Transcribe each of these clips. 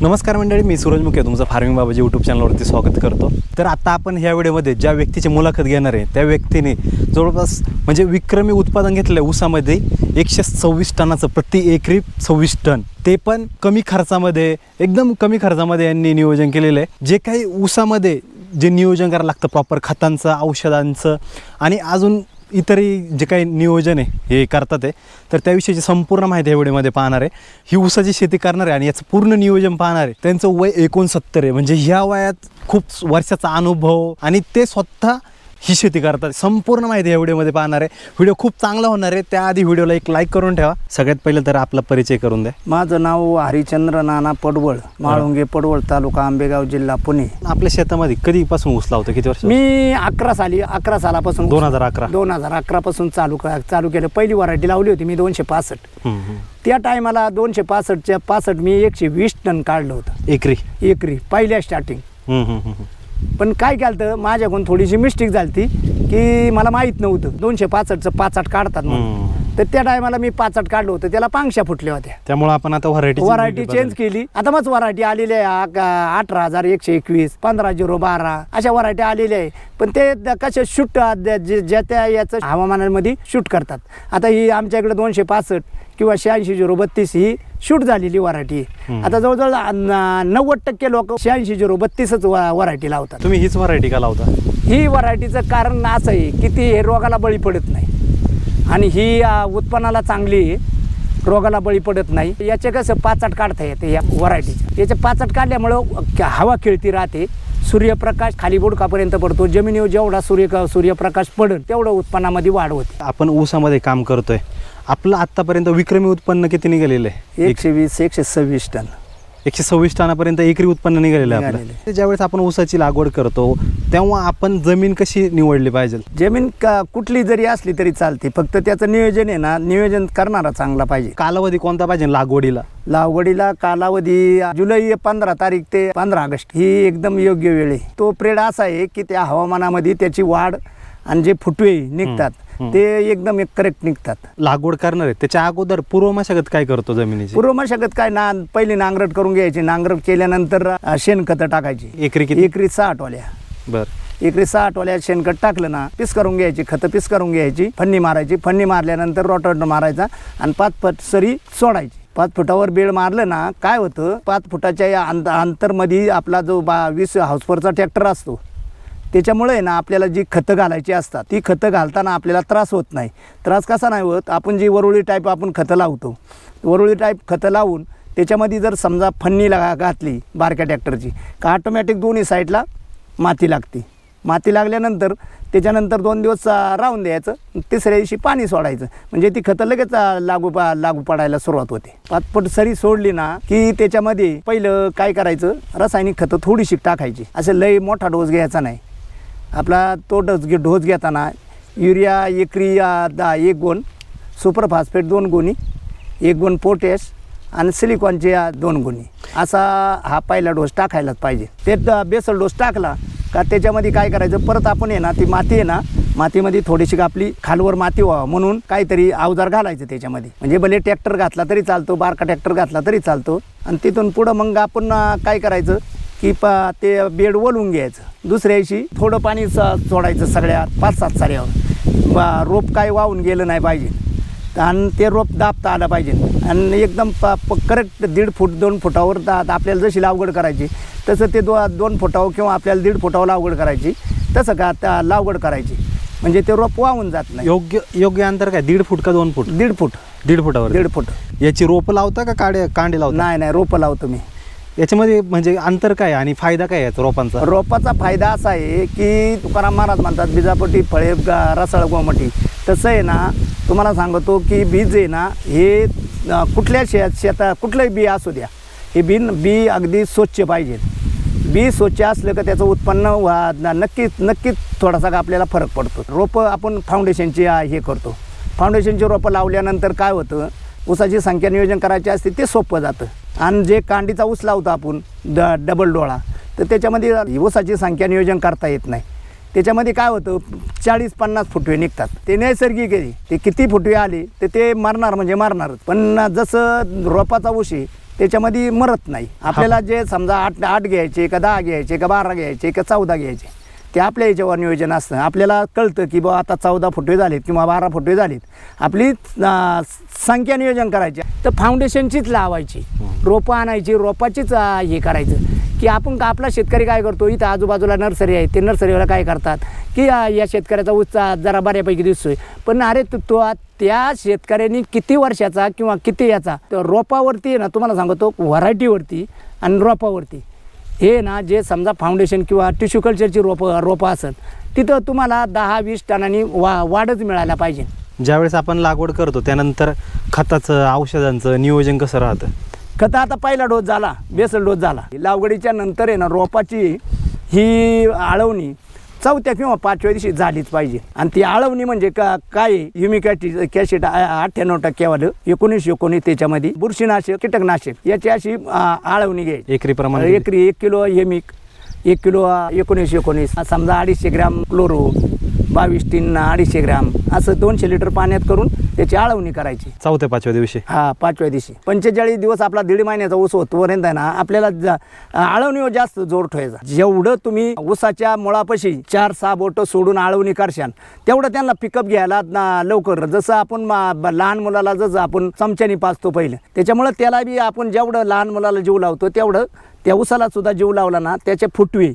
नमस्कार मंडळी मी सूरज मुखे तुमचं फार्मिंग बाबाजी यूट्यूब चॅनलवरती स्वागत करतो. तर आता आपण ह्या व्हिडिओमध्ये ज्या व्यक्तीची मुलाखत घेणार आहे त्या व्यक्तीने जवळपास म्हणजे विक्रमी उत्पादन घेतलं आहे ऊसामध्ये एकशे सव्वीस टनाचं प्रति एकरी सव्वीस टन. ते पण कमी खर्चामध्ये एकदम कमी खर्चामध्ये यांनी नियोजन केलेलं आहे. जे काही ऊसामध्ये जे नियोजन करायला लागतं प्रॉपर खतांचं औषधांचं आणि अजून इतरही जे काही नियोजन आहे हे करतात आहे तर त्याविषयीची संपूर्ण माहिती या व्हिडिओमध्ये पाहणार आहे. ही ऊसाची शेती करणार आहे आणि याचं पूर्ण नियोजन पाहणार आहे त्यांचं वय एकोणसत्तर आहे. म्हणजे ह्या वयात खूप वर्षाचा अनुभव आणि ते स्वतः ही शेती करतात. संपूर्ण माहिती या व्हिडिओमध्ये पाहणार आहे. व्हिडिओ खूप चांगला होणार आहे. त्याआधी व्हिडिओला एक लाईक करून ठेवा. सगळ्यात पहिलं तर आपला परिचय करून द्या. माझं नाव हरिचंद्र नाना पडवळ माळुंगे पडवळ तालुका आंबेगाव जिल्हा पुणे. आपल्या शेतामध्ये कधीपासून ऊस लावतो? किती वर्ष? मी अकरा साली अकरा सालापासून दोन हजार अकरा. दोन हजार अकरा पासून चालू क- चालू केलं. पहिली व्हरायटी लावली होती मी दोनशे पासष्ट. हम्म, हम्म. त्या टायमाला दोनशे पासष्टच्या पासष्ट मी एकशे वीस टन काढलं होतं. एकरी. एकरी पहिल्या स्टार्टिंग हम्म, हम्म, हम्म. पण काय केलं तर माझ्याकडून थोडीशी मिस्टेक झाली ती की मला माहीत नव्हतं. दोनशे पासष्टचं पाचाट काढतात म्हणून. तर त्या टायमाला मी पाचाट काढलं होतं. त्याला पांगशा फुटल्या होत्या. त्यामुळे आपण आता व्हरायटी व्हरायटी चेंज केली आता मग व्हरायटी आलेली आहे. अठरा हजार एकशे एकवीस पंधरा झिरो बारा अशा व्हरायटी आलेल्या आहे. पण ते कसे शूट ज्या त्या याचं हवामानामध्ये शूट करतात. आता ही आमच्याकडे दोनशे पासष्ट किंवा शहाऐंशी झिरो बत्तीस ही शूट झालेली व्हरायटी. आता जवळजवळ नव्वद टक्के लोक शहाऐंशी झिरो बत्तीसच व्हरायटी लावतात. तुम्ही हीच व्हरायटी का लावता? ही व्हरायटीचं कारण असं आहे की ती हे रोगाला बळी पडत नाही. आणि ही उत्पन्नाला चांगली रोगाला बळी पडत नाही. याचे कसं पाचट काढता येते या व्हरायटीचे याचे पाचट काढल्यामुळं हवा खेळती राहते सूर्यप्रकाश खाली बुडकापर्यंत पडतो जमिनीवर जेवढा सूर्य सूर्यप्रकाश पडेल तेवढं उत्पन्नामध्ये वाढ होते. आपण ऊसामध्ये काम करतोय. आपलं आतापर्यंत विक्रमी उत्पन्न किती निघालेलं आहे? एकशे वीस एकशे सव्वीस टन. एकशे सव्वीस टनापर्यंत एकरी उत्पन्न निघालेलं आहे आपलं. ज्यावेळेस आपण ऊसाची लागवड करतो तेव्हा आपण जमीन कशी निवडली पाहिजे? जमीन का कुठली जरी असली तरी चालते फक्त त्याचं नियोजन आहे ना नियोजन करणारा चांगला पाहिजे. कालावधी कोणता पाहिजे लागवडीला? लागवडीला कालावधी जुलै पंधरा तारीख ते पंधरा ऑगस्ट ही एकदम योग्य वेळ आहे. तो प्रेड असा आहे की त्या हवामानामध्ये त्याची वाढ आणि जे फुटवे निघतात. ते एकदम एक करेक्ट निघतात. लागवड करणार. आहे त्याच्या अगोदर पूर्व मशागत काय करतो जमिनीची? पूर्व मशागत काय ना पहिली नांगरट करून घ्यायची. नांगरट केल्यानंतर शेणखतं टाकायची. एकरी किती? एकरी सहा आठवल्या बर. एकरी सहा आठवल्या शेणखत टाकलं ना पीस करून घ्यायची. खतं पीस करून घ्यायची. फन्नी मारायची. फन्नी मारल्यानंतर रोटावेटर मारायचा आणि पाच फट सरी सोडायची. पाच फुटावर बेड मारलं ना काय होतं? पाच फुटाच्या या अंत अंतरमध्ये आपला जो बा वीस हाऊसपरचा ट्रॅक्टर असतो त्याच्यामुळे ना आपल्याला जी खतं घालायची असतात ती खतं घालताना आपल्याला त्रास होत नाही. त्रास कसा नाही होत? आपण जी वरुळी टाईप आपण खतं लावतो. वरुळी टाईप खतं लावून त्याच्यामध्ये जर समजा फन्नी ला घातली बारक्या ट्रॅक्टरची का ऑटोमॅटिक दोन्ही साईडला माती लागते. माती लागल्यानंतर त्याच्यानंतर दोन दिवस राहून द्यायचं तिसऱ्या दिवशी पाणी सोडायचं. म्हणजे ती खतं लगेच लागू पा लागू पडायला सुरुवात होते. पाचपट सरी सोडली ना की त्याच्यामध्ये पहिलं काय करायचं? रासायनिक खतं थोडीशी टाकायची. असं लय मोठा डोस घ्यायचा नाही. आपला तो डोस घे डोस घेताना युरिया एकरी दहा एक गुण सुपरफास्फेट दोन गुणी एक गुण पोटॅश आणि सिलिकॉनचे दोन गुणी. असा हा पहिला डोस टाकायलाच पाहिजे. ते बेसल डोस टाकला का त्याच्यामध्ये काय करायचं? परत आपण आहे ना ती माती आहे ना मातीमध्ये थोडीशी आपली खालवर माती व्हावं म्हणून काहीतरी अवजार घालायचं त्याच्यामध्ये. म्हणजे भले ट्रॅक्टर घातला तरी चालतो बारका ट्रॅक्टर घातला तरी चालतो. आणि तिथून पुढं मग आपण काय करायचं? की प ते बेड ओलवून घ्यायचं. दुसऱ्या दिवशी थोडं पाणी स- सोडायचं सगळ्या पाच सात साऱ्यावर. बा रोप काय वाहून गेलं नाही पाहिजे. आणि ते रोप दाबता आलं पाहिजे. आणि एकदम प करेक्ट दीड फूट दोन फुटावर दा आपल्याला जशी लागवड करायची तसं ते दो दोन फुटावर किंवा आपल्याला दीड फुटावर लागवड करायची. तसं का त्या लागवड करायची. म्हणजे ते रोप वाहून जात नाही. योग्य योग्य अंतर काय? दीड फूट का दोन फूट? दीड फूट. दीड फुटावर. दीड फूट. याची रोपं लावता का कांडे कांडे लावता? नाही नाही रोपं लावतो मी. याच्यामध्ये म्हणजे अंतर काय आणि फायदा काय आहे रोपांचा? रोपाचा फायदा असा आहे की तुकाराम महाराज म्हणतात बिजापटी फळे ग- रसाळ गोमटी. तसं आहे ना तुम्हाला सांगतो की बीज आहे ना हे अ, कुठल्या शेत शेता कुठलंही बी असू द्या हे बी बी अगदी स्वच्छ पाहिजे. बी स्वच्छ असलं का त्याचं उत्पन्न वा न- नक्कीच नक्कीच थोडासा का आपल्याला फरक पडतो. रोपं आपण फाउंडेशनची हे करतो. फाउंडेशनची रोपं लावल्यानंतर काय होतं ऊसाची संख्या नियोजन करायची असते ते सोपं जातं. आणि जे कांडीचा ऊस लावतो आपण ड डबल डोळा तर त्याच्यामध्ये ऊसाची संख्या नियोजन करता येत नाही. त्याच्यामध्ये काय होतं चाळीस पन्नास फुटवे निघतात. ते नैसर्गिक आहे. ते किती फुटवे आले तर ते मरणार म्हणजे मरणारच. पण जसं रोपाचा ऊस आहे त्याच्यामध्ये मरत नाही. आपल्याला जे समजा आठ आठ घ्यायचे का दहा घ्यायचे का बारा घ्यायचे का चौदा घ्यायचे ते आपल्या याच्यावर नियोजन असतं. आपल्याला कळतं की बा आता चौदा फुटवे झालेत किंवा बारा फुटवे झालेत. आपली संख्या नियोजन करायची. तर फाउंडेशनचीच लावायची. रोपं आणायची. रोपाचीच हे करायचं. की आपण का आपला शेतकरी काय करतो? इथं आजूबाजूला नर्सरी आहे ते नर्सरीवाला काय करतात? की या शेतकऱ्याचा उत्साह जरा बऱ्यापैकी दिसतोय. पण अरे तू तो त्या शेतकऱ्यांनी किती वर्षाचा किंवा किती याचा? तर रोपावरती आहे ना तुम्हाला सांगतो व्हरायटीवरती आणि रोपावरती. हे ना जे समजा फाउंडेशन किंवा टिश्यू कल्चरची रोपं रोपं असत तिथं तुम्हाला दहा वीस टनांनी वा वाढच मिळायला पाहिजे. ज्यावेळेस आपण लागवड करतो त्यानंतर खताचं औषधांचं नियोजन कसं राहतं? खतं आता पहिला डोस झाला बेसल डोस झाला. लागवडीच्या नंतर आहे ना रोपाची ही आळवणी चौथ्या किंवा पाचव्या दिवशी झालीच पाहिजे. आणि ती आळवणी म्हणजे का काय? ह्युमिक कॅसिड अठ्ठ्याण्णव टक्क्यावालं एकोणीस एकोणीस त्याच्यामध्ये बुरशीनाशक कीटकनाशक याची अशी आळवणी घ्यायची. एकरी प्रमाणे एकरी एक किलो हेमिक एक किलो एकोणीस एकोणीस. समजा अडीचशे ग्रॅम क्लोरो बावीस टीन अडीचशे ग्रॅम असं दोनशे लिटर पाण्यात करून त्याची आळवणी करायची. चौथ्या पाचव्या दिवशी? हा पाचव्या दिवशी. पंचेचाळीस दिवस आपला दीड महिन्याचा ऊस होतोपर्यंत आहे ना आपल्याला जा- आळवणीवर जास्त जोर ठेवायचा. जेवढं तुम्ही ऊसाच्या मुळापाशी चार सहा बोटं सोडून आळवणी करशाल तेवढं त्यांना पिकअप घ्यायला ना लवकर. जसं आपण मा- ब- लहान मुलाला जसं आपण चमच्यानी पाचतो पहिलं त्याच्यामुळं त्याला बी आपण जेवढं लहान मुलाला जीव लावतो तेवढं त्या ऊसाला सुद्धा जीव लावला ना त्याचे फुटवे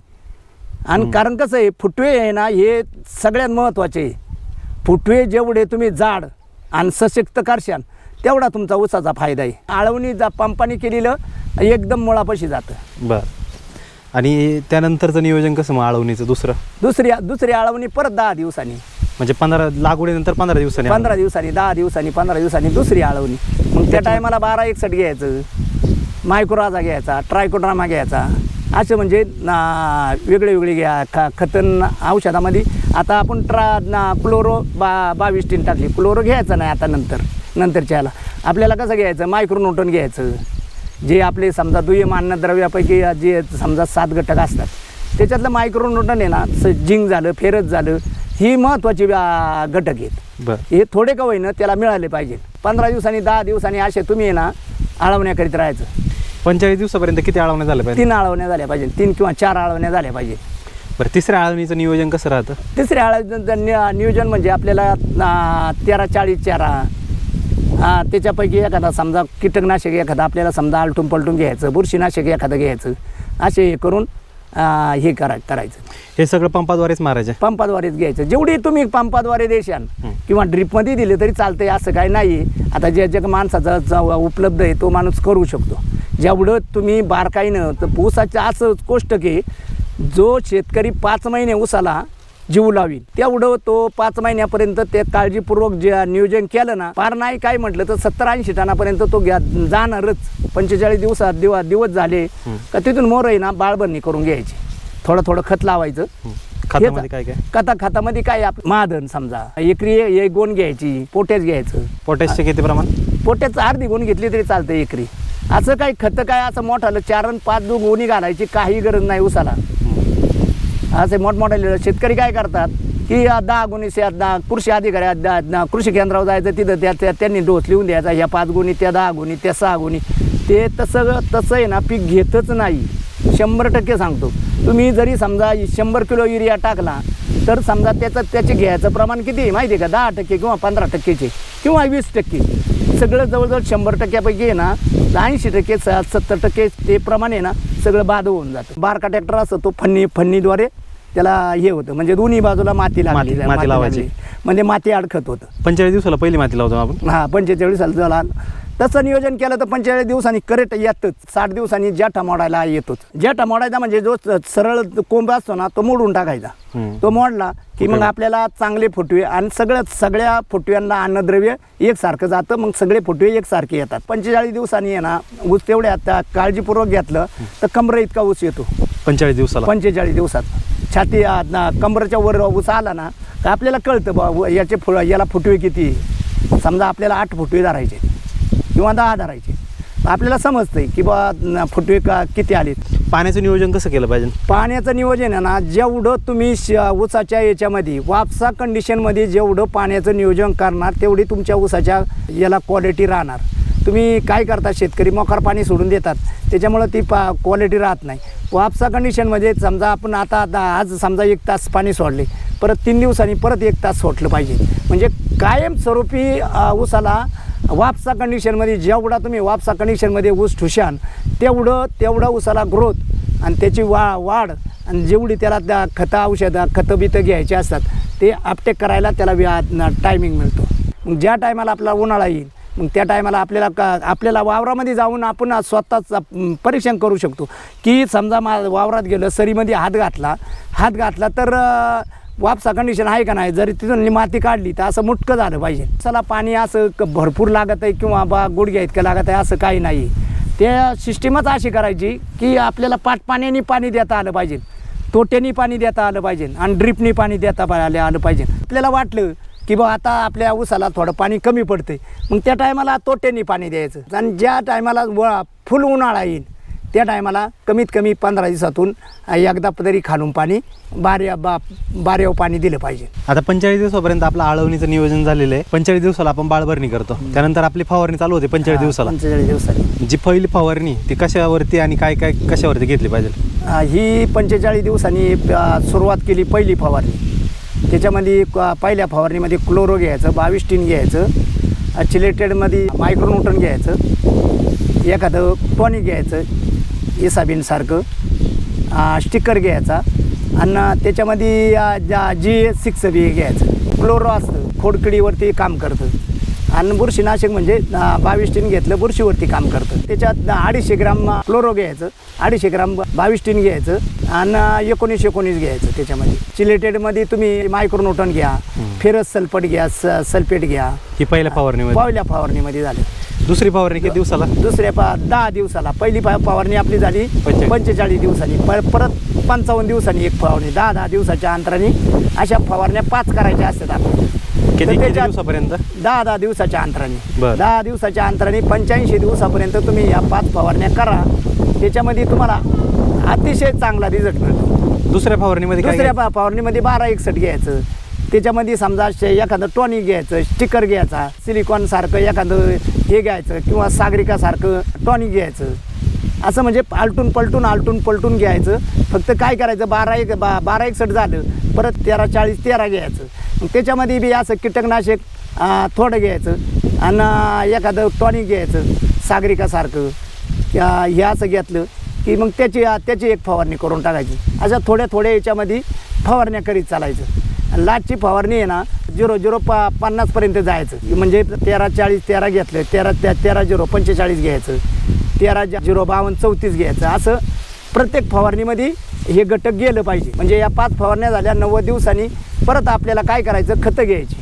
आणि कारण कसं आहे फुटवे आहे ना हे सगळ्यात महत्त्वाचे आहे. फुटवे जेवढे तुम्ही जाड आणि सशक्त करशाल तेवढा तुमचा ऊसाचा फायदा आहे. आळवणी जा पंपाने केलेलं एकदम मुळापाशी जातं. बर. आणि त्यानंतरचं नियोजन कसं मग आळवणीचं दुसरं? दुसरी दुसरी आळवणी परत दहा दिवसांनी. म्हणजे पंधरा लागवडीनंतर पंधरा दिवसांनी पंधरा दिवसांनी दहा दिवसांनी पंधरा दिवसांनी दुसरी आळवणी. मग त्या टायमाला बारा एकसठ घ्यायचं. मायक्रोराजा घ्यायचा ट्रायकोड्रामा घ्यायचा. असं म्हणजे ना वेगळे वेगळे घ्या ख खतन औषधामध्ये. आता आपण ट्रा ना क्लोरो बा बावीस टीन टाकली. क्लोरो घ्यायचं नाही आता नंतर नंतरच्या ह्याला. आपल्याला कसं घ्यायचं? मायक्रोनोटन घ्यायचं. जे आपले समजा दुय्यम अन्नद्रव्यापैकी जे समजा सात घटक असतात. त्याच्यातलं मायक्रोनोटन आहे ना स झिंक झालं फेरत झालं ही महत्त्वाची घटक आहेत. बर. हे थोडे का होईना त्याला मिळाले पाहिजे पंधरा दिवसांनी दहा दिवसांनी असे तुम्ही आहे ना आळवण्या करीत राहायचं. पंचेचाळीस दिवसापर्यंत किती आळवण्या झाल्या पाहिजे? तीन आळवण्या झाल्या पाहिजे. तीन किंवा चार आळवण्या झाल्या पाहिजे. बरं तिसऱ्या आळवणीचं नियोजन कसं राहतं? तिसऱ्या आळवणीचं नि- नियोजन म्हणजे आपल्याला आ, तेरा चाळीस चारा. हा त्याच्यापैकी एखादा समजा कीटकनाशक एखादा आपल्याला समजा आलटून पलटून घ्यायचं बुरशीनाशक एखादं घ्यायचं असे हे करून आ, हे करा करायचं. हे सगळं पंपाद्वारेच मारायचे? पंपाद्वारेच घ्यायचं. जेवढी तुम्ही पंपाद्वारे देशाल हं. किंवा ड्रिपमध्ये दिले तरी चालतंय असं काय नाही आता जे जे माणसाचा ज- उपलब्ध आहे तो माणूस करू शकतो. जेवढं तुम्ही बारकाईनं तर ऊसाचं असं गोष्ट की जो शेतकरी पाच महिने ऊसाला जीव लावील तेवढं तो पाच महिन्यापर्यंत ते काळजीपूर्वक जे नियोजन केलं ना फार नाही काय म्हटलं तर सत्तर ऐंशी टनापर्यंत तो घ्या जाणारच. पंचेचाळीस दिवसात दिव दिवस झाले का तिथून मोर आहे ना बाळबंदी करून घ्यायची. थोडं थोडं खत लावायचं. खतामध्ये काय काय? खता खतामध्ये काय महाधन समजा एकरी एक गोण घ्यायची पोटॅश घ्यायचं. पोटॅशचे किती प्रमाण? पोट्याचं अर्धी गुण घेतली तरी चालतं एकरी. असं काही खतं काय असं मोठालं चार आणि पाच दोन गोणी घालायची काही गरज नाही उसाला असे मोठमोठे शेतकरी काय करतात की दहा गुणी दहा कृषी अधिकारी दहा- दहा कृषी केंद्रावर जायचं तिथं त्या त्या- त्यांनी डोस लिहून द्यायचा ह्या पाच गुणी त्या दहा गुणी त्या सहा गुणी. ते तसं तसं आहे ना पीक घेतच नाही. शंभर टक्के सांगतो. तुम्ही जरी समजा शंभर किलो युरिया टाकला तर समजा त्याचं त्याचे घ्यायचं प्रमाण किती आहे माहिती आहे का? दहा टक्के किंवा पंधरा टक्केचे किंवा वीस टक्के. सगळं जवळजवळ शंभर टक्क्यापैकी आहे ना ऐंशी टक्के सत्तर टक्के ते प्रमाण ना सगळं बाद होऊन जातं. बारका ट्रॅक्टर असतो तो फन्नी फन्नीद्वारे त्याला हे होतं. म्हणजे दोन्ही बाजूला माती लागली. माती- लावायची. म्हणजे माती अडखत होतं. पंचेचाळीस दिवसाला पहिली माती लावतो आपण. हा पंचेचाळीस साल झाला तसं नियोजन केलं तर पंचेचाळीस दिवसांनी करेक्ट येतच. साठ दिवसांनी जेठा मोडायला येतोच. जेठा मोडायचा म्हणजे जो सरळ कोंब असतो ना तो मोडून टाकायचा. तो मोडला की मग. आपल्याला चांगले फुटवे आणि सगळ्यात सगळ्या फुटव्यांना अन्नद्रव्य एकसारखं जातं. मग सगळे फुटवे एकसारखे येतात. पंचेचाळीस दिवसांनी आहे ना ऊस तेवढ्या त्या काळजीपूर्वक घेतलं तर कमरे इतका ऊस येतो. पंचेचाळीस दिवसाला? पंचेचाळीस दिवसात. छाती कमरेच्या वर ऊस आला ना तर आपल्याला कळतं बा याचे फु याला फुटवे किती. समजा आपल्याला आठ फुटवे धरायचे किंवा दहा धरायचे आपल्याला समजतंय की बा फुटवे का किती आलेत? पाण्याचं नियोजन कसं केलं पाहिजे? पाण्याचं नियोजन आहे ना जेवढं तुम्ही श ऊसाच्या याच्यामध्ये वापसा कंडिशनमध्ये जेवढं पाण्याचं नियोजन करणार तेवढी तुमच्या ऊसाच्या याला क्वालिटी राहणार. तुम्ही काय करता शेतकरी मोकार पाणी सोडून देतात. त्याच्यामुळं ती पा क्वालिटी राहत नाही. वापसा कंडिशनमध्ये समजा आपण आता आता आज समजा एक तास पाणी सोडले परत तीन दिवसांनी परत एक तास सोडलं पाहिजे. म्हणजे कायमस्वरूपी ऊसाला वापसा कंडिशनमध्ये जेवढा तुम्ही वापसा कंडिशनमध्ये ऊस ठुशान तेवढं तेवढं ऊसाला ग्रोथ आणि त्याची वा वाढ आणि जेवढी त्याला त्या खतं औषधं खतं बितं घ्यायची असतात ते अपटेक करायला त्याला टायमिंग मिळतो. मग ज्या टायमाला आपला उन्हाळा येईल मग त्या टायमाला आपल्याला का आपल्याला वावरामध्ये जाऊन आपण स्वतःच परीक्षण करू शकतो. की समजा मा वावरात गेलं सरीमध्ये हात घातला हात घातला तर वापसा कंडिशन आहे का नाही? जरी तिथून माती काढली तर असं मुटकं झालं पाहिजे. चला पाणी असं क- भरपूर लागत आहे किंवा बा गुडघ्या इतकं लागत आहे असं काही नाही. त्या सिस्टीमच अशी करायची की आपल्याला पाट पाण्याने पाणी देता आलं पाहिजे. तोट्यानी पाणी देता आलं पाहिजे आणि ड्रिपनी पाणी देता आले आलं आलं पाहिजे. आपल्याला वाटलं की बा आता आपल्या ऊसाला थोडं पाणी कमी पडते मग त्या टायमाला तोट्यानी पाणी द्यायचं. आणि ज्या टायमाला फुल उन्हाळा येईल त्या टायमाला कमीत कमी पंधरा दिवसातून एकदा तरी खालून पाणी बाऱ्या बा बाऱ्यावर पाणी दिलं पाहिजे. आता पंचेचाळीस दिवसापर्यंत आपलं आळवणीचं नियोजन झालेलं आहे. पंचेचाळीस दिवसाला आपण बाळभरणी करतो. त्यानंतर आपली फवारणी चालू होते पंचेचाळीस दिवसाला. पंचेचाळीस दिवसांनी जी पहिली फवारणी ती कशावरती आणि काय काय कशावरती घेतली पाहिजे? ही पंचेचाळीस दिवसांनी सुरुवात केली पहिली फवारणी. त्याच्यामध्ये पहिल्या फवारणीमध्ये क्लोरो घ्यायचं बावीस टीन घ्यायचं चिलेटेडमध्ये मायक्रोन्यूटन घ्यायचं एखादं टॉनिक घ्यायचं इसाबीनसारखं स्टिकर घ्यायचा. आणि त्याच्यामध्ये अ, जा सिक्स बी घ्यायचं. क्लोरो असतं खोडकिडीवरती काम करतं. आणि बुरशीनाशक म्हणजे बावीस टीन घेतलं बुरशीवरती काम करतं. त्याच्यात अडीचशे ग्राम क्लोरो घ्यायचं. अडीचशे ग्राम बावीस टीन घ्यायचं. आणि एकोणीस एकोणीस घ्यायचं त्याच्यामध्ये. चिलेटेडमध्ये तुम्ही मायक्रोनोटन घ्या. फेरस सल्फेट घ्या स सल्फेट घ्या. ही पहिल्या फवारणीमध्ये? पहिल्या फवारणीमध्ये झाले. दुसरी फवारणी किती दिवसाला? दुसऱ्या पा दहा दिवसाला. पहिली पा फवारणी आपली झाली पंचेचाळीस. पंचेचाळीस दिवसांनी. प परत पंचावन्न दिवसांनी एक फवारणी. दहा दहा दिवसाच्या अंतराने अशा फवारण्या पाच करायच्या असतात आपल्याला किती तर किती त्याच्यात- दिवसापर्यंत? दहा दहा दिवसाच्या अंतराने. बरं. दहा दिवसाच्या अंतराने पंच्याऐंशी दिवसापर्यंत तुम्ही या पाच फवारण्या करा. त्याच्यामध्ये तुम्हाला अतिशय चांगला रिझल्ट मिळतो. दुसऱ्या फवारणीमध्ये काय दुसऱ्या फा- फवारणीमध्ये बारा एकसठ घ्यायचं. त्याच्यामध्ये समजा शे- एखादं टॉनिक घ्यायचं स्टिकर घ्यायचा सिलिकॉन सारखं एखादं हे घ्यायचं किंवा सागरिकासारखं टॉनिक घ्यायचं. असं म्हणजे आलटून पलटून आलटून पलटून घ्यायचं. फक्त काय करायचं? बारा एक बा बारा एकसठ झालं. परत तेरा चाळीस तेरा घ्यायचं. मग त्याच्यामध्ये बी असं कीटकनाशक थोडं घ्यायचं. आणि एखादं टॉनिक घ्यायचं सागरिकासारखं. या हे असं घेतलं की मग त्याची त्याची एक फवारणी करून टाकायची. अशा थोड्या थोड्या याच्यामध्ये फवारण्या करीत चालायचं. लाटची फवारणी आहे ना झिरो झिरो पा पन्नासपर्यंत जायचं. म्हणजे तेरा चाळीस तेरा घेतलं तेरा त्या तेरा झिरो पंचेचाळीस घ्यायचं तेरा झिरो बावन्न चौतीस घ्यायचं. असं प्रत्येक फवारणीमध्ये हे घटक गेलं पाहिजे. म्हणजे या पाच फवारण्या झाल्या नव्वद दिवसांनी परत आपल्याला काय करायचं? खतं घ्यायची.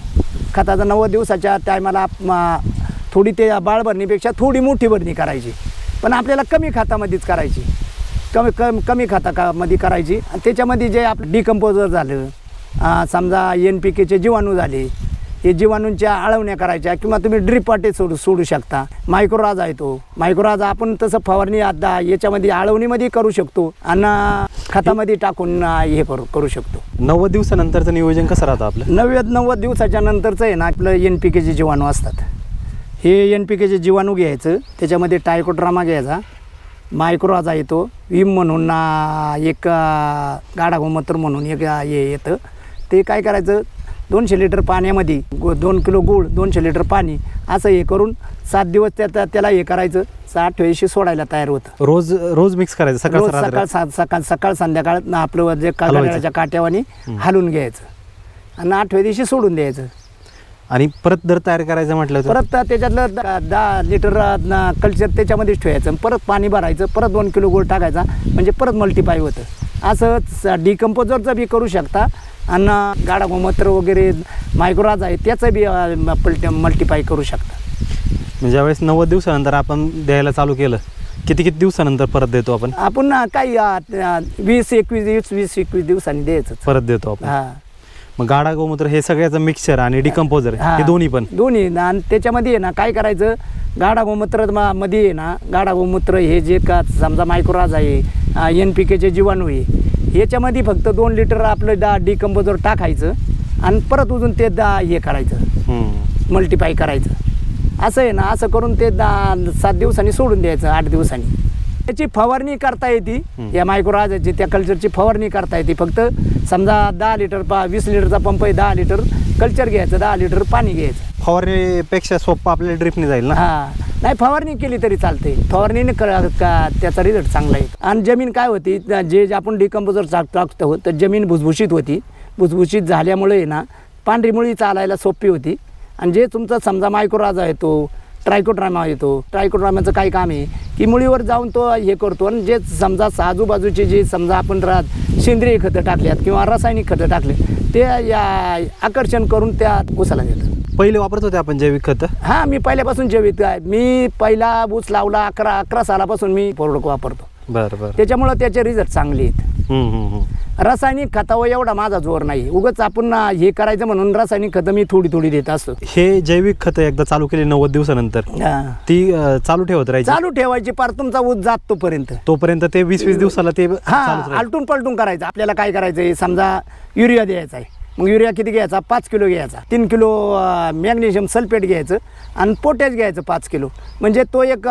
खताचा नव्वद दिवसाच्या टायमाला थोडी ते बाळभरणीपेक्षा थोडी मोठी भरणी करायची. पण आपल्याला कमी खतामध्येच करायची. कमी कम कमी खतामध्ये करायची. आणि त्याच्यामध्ये जे आपलं डिकम्पोजर झालं समजा एन पी केचे जीवाणू झाले हे जीवाणूंच्या आळवण्या करायच्या किंवा तुम्ही ड्रिप पाटे सोडू सोडू शकता. मायक्रोराज आहे तो. मायक्रोराज आपण तसं फवारणी आता याच्यामध्ये आळवणीमध्ये करू शकतो आणि खतामध्ये टाकून हे करू करू शकतो. नव्वद दिवसानंतरचं नियोजन कसं राहतं आपलं? नव्वद नव्वद दिवसाच्या नंतरचं आहे ना आपलं एन पी केचे जीवाणू असतात. हे एन पी केचे जीवाणू घ्यायचं त्याच्यामध्ये टायकोड्रामा घ्यायचा. मायक्रोआजा येतो. विम म्हणून एक गाडा गोमूत्र म्हणून एक हे येतं. ते काय करायचं? दोनशे लिटर पाण्यामध्ये गो दोन किलो गूळ दोनशे लिटर पाणी असं हे करून सात दिवस त्या त्या- त्याला हे करायचं. साठ वेळेशी सोडायला तयार होतं. रोज रोज मिक्स करायचं सकाळ रोज. सकाळ सा- सकाळ सकाळ संध्याकाळ आपलं जे. काट्याच्या काट्यावानी हलवून घ्यायचं. आणि आठव्या दिवशी सोडून द्यायचं. आणि परत दर तयार करायचं म्हटलं तर परत त्याच्यातलं द- दहा लिटर कल्चर त्याच्यामध्येच ठेवायचं. परत पाणी भरायचं. परत दोन किलो गोळ टाकायचा. म्हणजे परत मल्टीपाय होतं. असं डिकम्पोजरचं बी करू शकता. आणि गाडा गोमूत्र वगैरे मायक्रोराज आहे त्याचं बी पल्ट मल्टीपाय करू शकता. म्हणजे ज्यावेळेस नव्वद दिवसानंतर आपण द्यायला चालू केलं किती किती दिवसानंतर परत देतो आपण? आपण काही वीस एकवीस वीस वीस एकवीस दिवसांनी द्यायचं परत देतो आपण. हां. मग गाडा गोमूत्र हे सगळ्याचं मिक्सचर आणि डिकम्पोजर हा. हे दोन्ही पण. दोन्ही. ना आणि त्याच्यामध्ये आहे ना काय करायचं? गाडा गोमूत्र म- मध्ये आहे ना गाडा गोमूत्र हे जे का समजा मायक्रोराज आहे एन पी केचे जीवाणू आहे याच्यामध्ये फक्त दोन लिटर आपलं दा डिकम्पोजर टाकायचं आणि परत अजून ते दा हे करायचं. हम्म. मल्टीपाय करायचं. असं आहे ना असं करून ते दा सात दिवसांनी सोडून द्यायचं आठ दिवसांनी. त्याची फवारणी करता येते. या मायक्रोराजाची त्या कल्चरची फवारणी करता येते. फक्त समजा दहा लिटर पा वीस लिटरचा पंप आहे दहा लिटर कल्चर घ्यायचं दहा लिटर पाणी घ्यायचं. फवारणीपेक्षा सोप्पा आपल्याला ड्रिपने जाईल ना? हा. नाही फवारणी केली तरी चालते फवारणीने क- का त्याचा रिझल्ट चांगला आहे आणि जमीन काय होती? त्या- जे जे आपण डिकम्पोजर टाक टाकतो तर जमीन भुसभुशीत होती. भुसभुशीत झाल्यामुळे आहे ना पांढरी मुळी चालायला सोपी होती. आणि जे तुमचा समजा मायक्रोराजा येतो ट्रायकोड्रामा येतो. ट्रायकोड्रामाचं काय काम आहे? की मुळीवर जाऊन तो हे करतो आणि जे समजा आजूबाजूचे जे समजा आपण रात सेंद्रिय खतं टाकल्यात किंवा रासायनिक खतं टाकले ते या आकर्षण करून त्या उसाला देतं पहिले वापरत होते आपण जैविक खत? हा मी पहिल्यापासून जैविक आहे. मी पहिला ऊस लावला अकरा अकरा सालापासून मी प्रोडक्ट वापरतो. बरं बरं. त्याच्यामुळं त्याचे रिझल्ट चांगले आहेत. रासायनिक खतावर एवढा माझा जोर नाही. उगाच आपण हे करायचं म्हणून रासायनिक खतं मी थोडी थोडी देत असतो. हे जैविक खत एकदा चालू केली नव्वद दिवसानंतर. हा. ती अं, चालू ठेवत राहायची? चालू ठेवायची पार तुमचा ऊस जात तोपर्यंत. तोपर्यंत ते वीस वीस दिवसाला ते हा चालूच राहील. आलटून पलटून करायचं. आपल्याला काय करायचं आहे समजा युरिया द्यायचा आहे. मग युरिया किती घ्यायचा? पाच किलो घ्यायचा. तीन किलो मॅग्नेशियम सल्फेट घ्यायचं आणि पोटॅश घ्यायचं पाच किलो. म्हणजे तो एक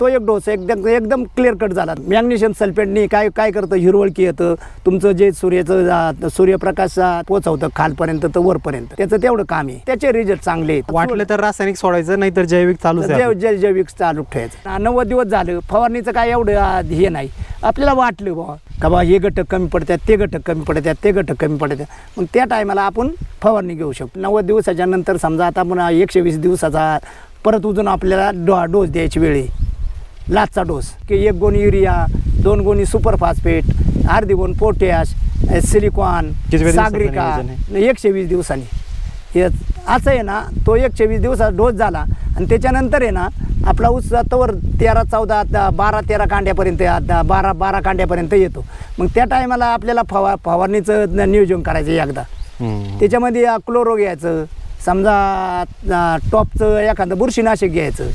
तो एक डोस एकदम एकदम क्लिअर कट झाला. मॅग्नेशियम सल्फेटनी काय काय करतं? हिरवळकी येतं. तुमचं जे सूर्याचं सूर्यप्रकाश पोचवतं खालपर्यंत तर वरपर्यंत. त्याचं तेवढं काम आहे. त्याचे रिझल्ट चांगले आहेत. वाटलं तर रासायनिक सोडायचं नाहीतर जैविक चालूच आहे जैव आपलं. जै जैविक चालू ठेवायचं. नव्वद दिवस झालं. फवारणीचं काय एवढं हे नाही. आपल्याला वाटलं बा का बा हे घटक कमी पडतात ते घटक कमी पडतात ते घटक कमी पडतात. मग त्या टायमाला आपण फवारणी घेऊ शकतो. नव्वद दिवसाच्या नंतर समजा आता आपण एकशे वीस दिवसाचा परत उजून आपल्याला डो डोस द्यायची वेळ आहे. लाचचा डोस की एक गोणी युरिया दोन गोणी सुपर फॉस्फेट अर्धी गोण पोटॅश सिलिकॉन सागरिका एकशे वीस दिवसांनी. हे असं आहे ना तो एकशे वीस दिवसाचा डोस झाला आणि त्याच्यानंतर आहे ना आपला ऊस तवर तेरा चौदा बारा तेरा कांड्यापर्यंत बारा बारा कांड्यापर्यंत येतो. मग त्या टायमाला आपल्याला फवा फवारणीचं नियोजन करायचं एकदा. त्याच्यामध्ये क्लोरो घ्यायचं समजा टॉपचं एखादं बुरशीनाशक घ्यायचं.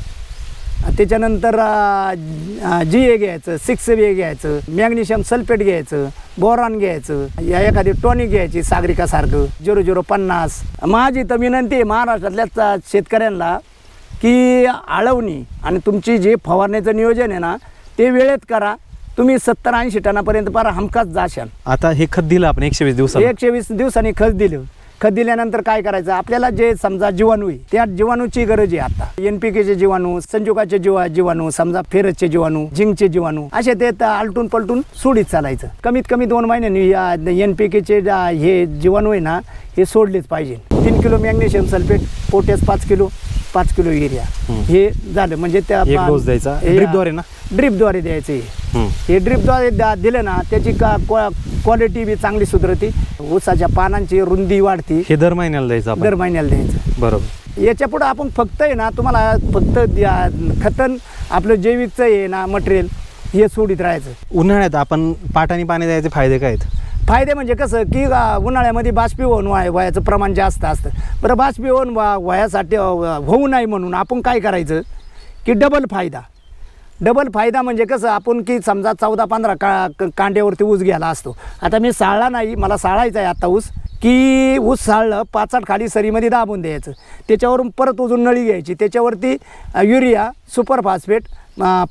त्याच्यानंतर जी ए घ्यायचं सिक्स ए घ्यायचं मॅग्नेशियम सल्फेट घ्यायचं बोरॉन घ्यायचं या एखादी टॉनिक घ्यायची सागरिकासारखं झिरो झिरो पन्नास. माझी तर विनंती आहे महाराष्ट्रातल्या शेतकऱ्यांना की आळवणी आणि तुमची जे फवारण्याचं नियोजन आहे ना ते वेळेत करा. तुम्ही सत्तर ऐंशी टनापर्यंत पार हमखास जाशाल. आता हे खत दिलं आपण एकशे वीस दिवसाला एकशे वीस दिवसांनी खत दिलं. खत दिल्यानंतर काय करायचं आपल्याला जे समजा जीवाणू आहे त्या जीवाणूची गरज आहे आता एन पी केचे जीवाणू संजुकाचे जीवा जीवाणू समजा फेरसचे जीवाणू झिंकचे जीवाणू असे ते आलटून पलटून सोडीत चालायचं कमीत कमी दोन महिन्यांनी या एन पी केचे हे जीवाणू आहे ना हे सोडलेच पाहिजे तीन किलो मॅग्नेशियम सल्फेट पोटॅश पाच किलो पाच किलो युरिया. हे झालं म्हणजे त्या एक डोस द्यायचा. ड्रिपद्वारे ना? ड्रिपद्वारे द्यायचे हे. ड्रिपद्वारे दिलं ना त्याची का क्वालिटी बी चांगली सुधरती. ऊसाच्या पानांची रुंदी वाढती. हे दर महिन्याला द्यायचं आपण? दर महिन्याला द्यायचं. बरोबर. याच्या पुढं आपण फक्त आहे ना तुम्हाला फक्त द्या- खतन आपलं जैविकचं आहे ना मटेरियल हे सोडित राहायचं. उन्हाळ्यात आपण पाटाने पाणी द्यायचे फायदे काय आहेत? फायदे म्हणजे कसं की अं, उन्हाळ्यामध्ये बाष्पीभवन व्हाय वयाचं प्रमाण जास्त असतं. बरं बाष्पीभवन वा वयासाठी अं, होऊ नये म्हणून आपण काय करायचं की डबल फायदा. डबल फायदा म्हणजे कसं आपण की समजा चौदा पंधरा का कांड्यावरती ऊस घ्यायला असतो. आता मी साळला नाही मला साळायचा आहे आता ऊस की ऊस साळलं पाचाट खाली सरीमध्ये दाबून द्यायचं. त्याच्यावरून परत उजून नळी घ्यायची. त्याच्यावरती युरिया सुपर फॉस्फेट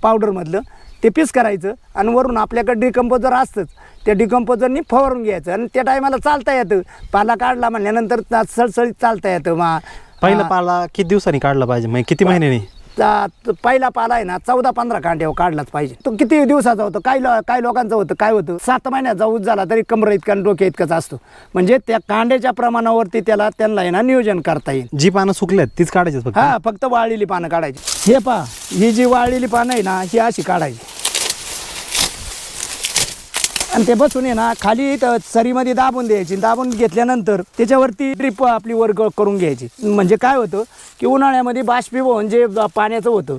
पावडरमधलं ते पीस करायचं आणि वरून आपल्याकडे डिकम्पोजर असतंच. त्या डिकम्पोजरनी फवारून घ्यायचं आणि त्या टायमाला चालता येतं. पाला काढला म्हणल्यानंतर सळसळीत चालता येतं मा पहिला पाला किती दिवसांनी काढला पाहिजे? म्हणजे किती महिन्यानी? पहिला पाला आहे ना चौदा पंधरा कांड्यावर काढलाच पाहिजे. तो किती दिवसाचा होतो काही लो- काही लोकांचं होतं काय होतं? सात महिन्याचा ऊस झाला तरी कमर इतका डोक्या इतकाच असतो. म्हणजे त्या कांड्याच्या प्रमाणावरती त्याला त्यांना आहे ना नियोजन करता येईल. जी पानं सुकल्यात तीच काढायची हा फक्त वाळलेली पानं काढायची. हे पहा ही जी वाळलेली पानं आहे ना ही अशी काढायची. आणि ते बसून आहे ना खाली सरीमध्ये दाबून द्यायची. दाबून घेतल्यानंतर त्याच्यावरती ड्रिप आपली वर करून घ्यायची. म्हणजे काय होतं की उन्हाळ्यामध्ये बाष्पीभवन जे पाण्याचं होतं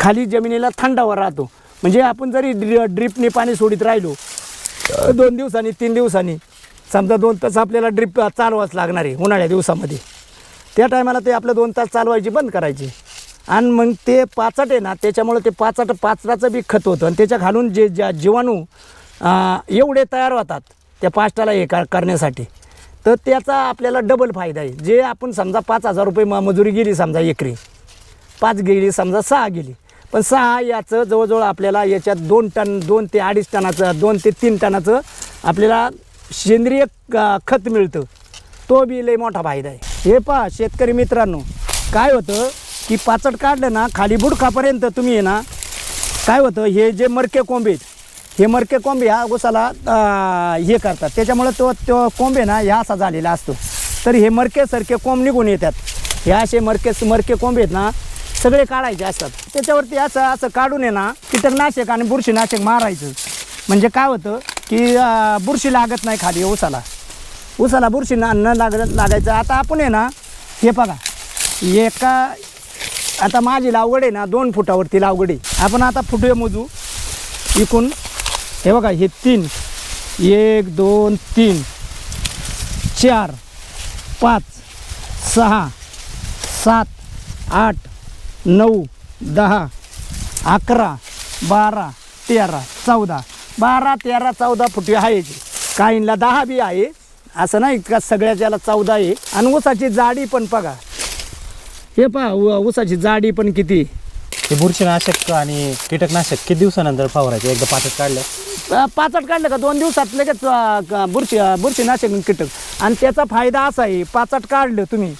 खाली जमिनीला थंडावर राहतो. म्हणजे आपण जरी ड्रि ड्रिपने पाणी सोडित राहिलो दोन दिवसांनी तीन दिवसांनी समजा दोन तास आपल्याला ड्रिप चालवाच लागणार आहे उन्हाळ्या दिवसामध्ये. त्या टायमाला ते आपलं दोन तास चालवायची बंद करायची. आणि मग ते पाचट आहे ना त्याच्यामुळे ते पाचट पाचटाचं बी खत होतं. आणि त्याच्या घालून जे ज्या जीवाणू एवढे तयार होतात त्या पाचटाला हे करण्यासाठी. तर त्याचा आपल्याला डबल फायदा आहे. जे आपण समजा पाच हजार रुपये म- मजुरी गेली समजा एकरी पाच गेली समजा सहा गेली पण सहा याचं जवळजवळ आपल्याला याच्यात दोन टन दोन ते अडीच टनाचं दोन ते तीन टनाचं आपल्याला सेंद्रिय खत मिळतं. तो बी लई मोठा फायदा आहे. हे पहा शेतकरी मित्रांनो काय होतं की पाचट काढलं ना खाली बुडखापर्यंत तुम्ही ये ना काय होतं हे जे मरके कोंबे आहेत, हे मरके कोंबे ह्या उसाला हे करतात. त्याच्यामुळं तो तो कोंबे ना ह्या असा झालेला असतो. तर हे मरकेसारखे कोंब निघून येतात. हे असे मरके मरके कोंबे आहेत ना सगळे काढायचे असतात. त्याच्यावरती असं असं काढून आहे ना कीटकनाशक आणि बुरशीनाशक मारायचं. म्हणजे काय होतं की बुरशी लागत नाही खाली उसाला. उसाला बुरशी ना न लाग लागायचं. आता आपण आहे ना हे बघा. एका आता माझी लावगड आहे ना दोन फुटावरती लावगड आहे. आपण आता फुटे मोजू. इकून हे बघा हे तीन. एक दोन तीन. चार पाच सहा सात आठ नऊ दहा अकरा बारा तेरा चौदा. बारा तेरा चौदा फुटी आहे काहींना दहा बी आहे. असं नाही का सगळ्याच्याला चौदा आहे? आणि ऊसाची जाडी पण बघा. हे पहा ऊसाची जाडी पण किती? हे बुरशीनाशक आणि कीटकनाशक किती दिवसानंतर फवारायचे? एकदा पाठत काढलं. पाचट काढलं का? दोन दिवसात लगेच बुरशी बुरशीनाशक कीटक. आणि त्याचा फायदा असा आहे पाचट काढलं तुम्ही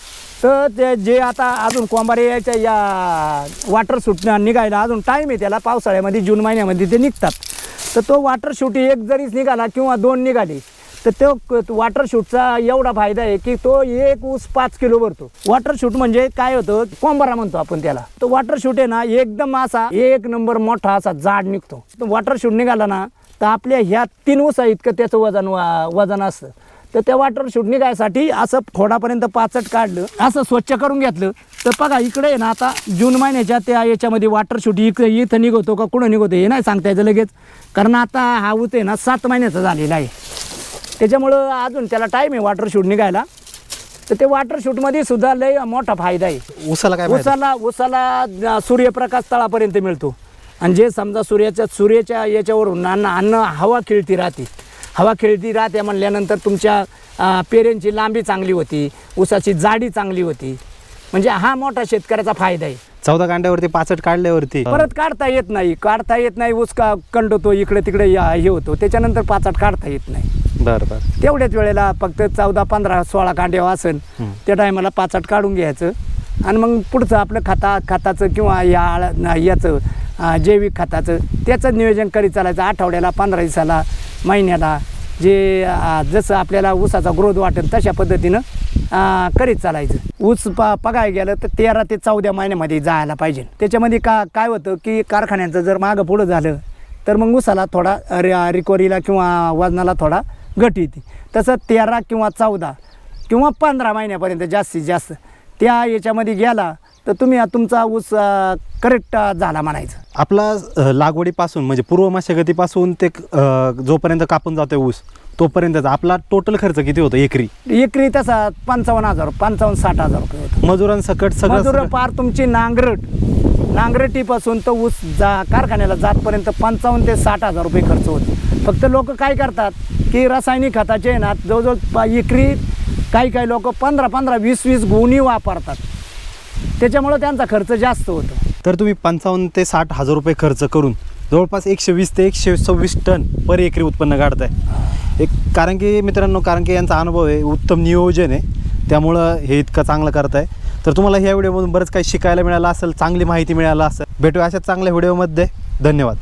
तर ते जे आता अजून कोंबारे यायच्या या वॉटर शूट निघायला अजून टाईम आहे त्याला पावसाळ्यामध्ये जून महिन्यामध्ये ते निघतात. तर तो वॉटर शूट एक जरीच निघाला किंवा दोन निघाले तर तो वॉटर शूटचा एवढा फायदा आहे की तो एक ऊस पाच किलो भरतो. वॉटर शूट म्हणजे काय होतं? कोंबारा म्हणतो आपण त्याला. तो वॉटर शूट आहे ना एकदम असा एक नंबर मोठा असा जाड निघतो. तो वॉटर शूट निघाला ना तर आपल्या ह्या तीन ऊसा इतकं त्याचं वजन वा- वजन असतं तर त्या वॉटर शूट निघायसाठी असं खोडापर्यंत पाचट काढलं असं स्वच्छ करून घेतलं. तर बघा इकडे आहे ना आता जून महिन्याच्या त्या याच्यामध्ये वॉटर शूट इकडे इथं निघतो का कुठं निघतो हे नाही सांगता यायचं लगेच. कारण आता हा ऊस आहे ना सात महिन्याचा झालेला आहे. त्याच्यामुळं अजून त्याला टाईम आहे वॉटर शूट निघायला. तर ते वॉटर शूटमध्ये सुद्धा लय मोठा फायदा आहे. उसाला काय? उसाला उसाला सूर्यप्रकाश तळापर्यंत मिळतो. आणि जे समजा सूर्याच्या सूर्याच्या याच्यावरून अन्न अन्न हवा खेळती राहते. हवा खेळती राहते म्हणल्यानंतर तुमच्या पेऱ्यांची लांबी चांगली होती उसाची जाडी चांगली होती. म्हणजे हा मोठा शेतकऱ्याचा फायदा आहे. चौदा कांड्यावरती पाचट काढल्यावरती. परत काढता येत नाही. काढता येत नाही ऊस का कंडतो इकडे तिकडे हे होतो. त्याच्यानंतर पाचाट काढता येत नाही. बरं बरं. तेवढ्याच वेळेला फक्त चौदा पंधरा सोळा कांड्या असेल त्या टायमाला पाचाट काढून घ्यायचं. आणि मग पुढचं आपलं खता खताचं किंवा या याचं जैविक खताचं. त्याचं नियोजन करीत चालायचं आठवड्याला पंधरा दिवसाला महिन्याला. जे जसं आपल्याला ऊसाचा ग्रोथ वाटेल तशा पद्धतीनं करीत चालायचं. ऊस प पगाय गेलं तर तेरा ते चौदा महिन्यामध्ये जायला पाहिजे. त्याच्यामध्ये का काय होतं की कारखान्यांचं जर मागं पुढं झालं तर मग ऊसाला थोडा रि रिकवरीला किंवा वजनाला थोडा घट येते. तसं तेरा किंवा चौदा किंवा पंधरा महिन्यापर्यंत जास्तीत जास्त. त्या याच्यामध्ये गेला तर तुम्ही तुमचा ऊस करेक्ट झाला म्हणायचं. आपला अ, लागवडीपासून म्हणजे पूर्व मशागतीपासून ते अ, जोपर्यंत कापून जातोय ऊस तोपर्यंतचा आपला टोटल खर्च किती होतो एकरी? एकरी तसा पंचावन्न हजार पंचावन्न साठ हजार रुपये होतो. मजुरांसकट सगळं मजूर सगळं- पार तुमची नांगरट. नांगरटीपासून तर ऊस जा कारखान्याला जातपर्यंत पंचावन्न ते साठ हजार रुपये खर्च होतो. फक्त लोक काय करतात की रासायनिक खताचे ना जवळजवळ प- एकरी काही काही लोक पंधरा पंधरा वीस वीस गुणी वापरतात. त्याच्यामुळं त्यांचा खर्च जास्त होतो. तर तुम्ही पंचावन्न ते साठ हजार रुपये खर्च करून जवळपास एकशे वीस ते एकशे सव्वीस टन पर एकरी उत्पन्न काढताय. एक कारण की मित्रांनो कारण की यांचा अनुभव आहे उत्तम नियोजन आहे. त्यामुळं हे इतकं चांगलं करताय. तर तुम्हाला ह्या व्हिडिओमधून बरंच काही शिकायला मिळालं असेल चांगली माहिती मिळालं असेल. भेटूया अशा चांगल्या व्हिडिओमध्ये. धन्यवाद.